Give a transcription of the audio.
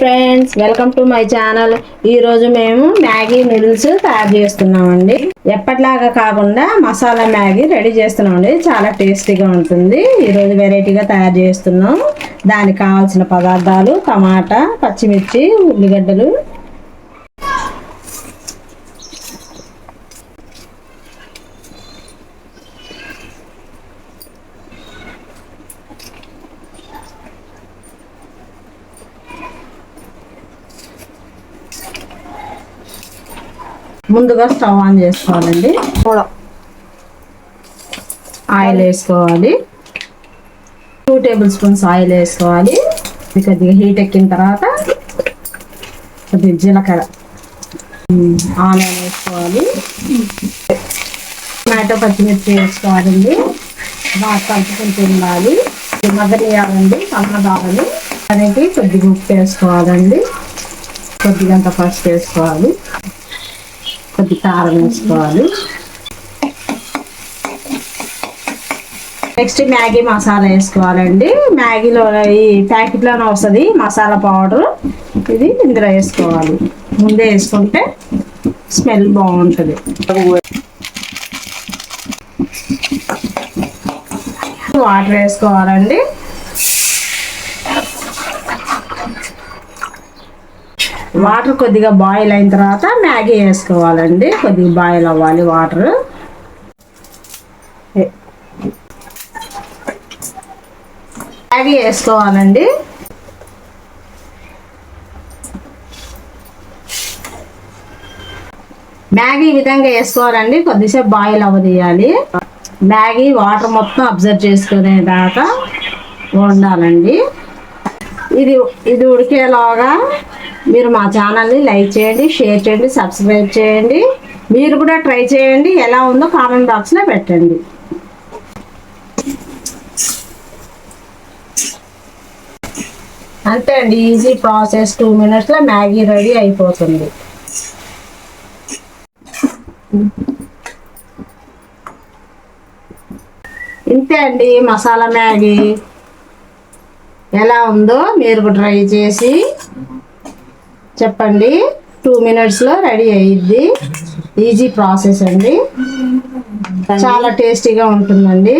Friends welcome to my channel ఈరోజు మేము Maggi noodles తయారు చేస్తున్నామండి. ఎప్పటిలాగా కాకుండా మసాలా మ్యాగీ రెడీ చేస్తున్నామండి. చాలా టేస్టీగా ఉంటుంది. ఈరోజు వెరైటీగా తయారు చేస్తున్నాం. దానికి కావాల్సిన పదార్థాలు టమాటా పచ్చిమిర్చి ఉల్లిగడ్డలు ముందుగా స్టవ్ ఆన్ చేసుకోవాలండి. ఆయిల్ వేసుకోవాలి. టూ టేబుల్ స్పూన్స్ ఆయిల్ వేసుకోవాలి. కొద్దిగా హీట్ ఎక్కిన తర్వాత కొద్దిగా జీలకర్ర. ఆనియన్ వేసుకోవాలి. టమాటో పచ్చిమిర్చి వేసుకోవాలండి. బాగా కలుపుకొని తినాలి. మగ్గనియాలండి సన్నదాలని దానికి కొద్దిగా ఉప్పు వేసుకోవాలండి. కొద్దిగా అంత ఫస్ట్ వేసుకోవాలి. కొద్ది కారం వేసుకోవాలి. నెక్స్ట్ మ్యాగీ మసాలా వేసుకోవాలండి. మ్యాగీలో ఈ ప్యాకెట్లోనే వస్తుంది మసాలా పౌడర్. ఇది ఇందులో వేసుకోవాలి. ముందే వేసుకుంటే స్మెల్ బాగుంటుంది. వాటర్ వేసుకోవాలండి. వాటర్ కొద్దిగా బాయిల్ అయిన తర్వాత మ్యాగీ వేసుకోవాలండి. కొద్దిగా బాయిల్ అవ్వాలి వాటర్. మ్యాగీ వేసుకోవాలండి. మ్యాగీ ఈ విధంగా వేసుకోవాలండి. కొద్దిసేపు బాయిల్ అవ్వదీయాలి. మ్యాగీ వాటర్ మొత్తం అబ్జర్వ్ చేసుకునే దాకా వండాలండి. ఇది ఇది ఉడికేలాగా మీరు మా ఛానల్ని లైక్ చేయండి షేర్ చేయండి సబ్స్క్రైబ్ చేయండి. మీరు కూడా ట్రై చేయండి ఎలా ఉందో కామెంట్ బాక్స్లో పెట్టండి. అంతే అండి ఈజీ ప్రాసెస్ టూ మినిట్స్లో మ్యాగీ రెడీ అయిపోతుంది. ఇంతే అండి మసాలా మ్యాగీ ఎలా ఉందో మీరు కూడా ట్రై చేసి. చెప్పండి. టూ మినిట్స్లో రెడీ అయ్యిద్ది. ఈజీ ప్రాసెస్ అండి. చాలా టేస్టీగా ఉంటుందండి.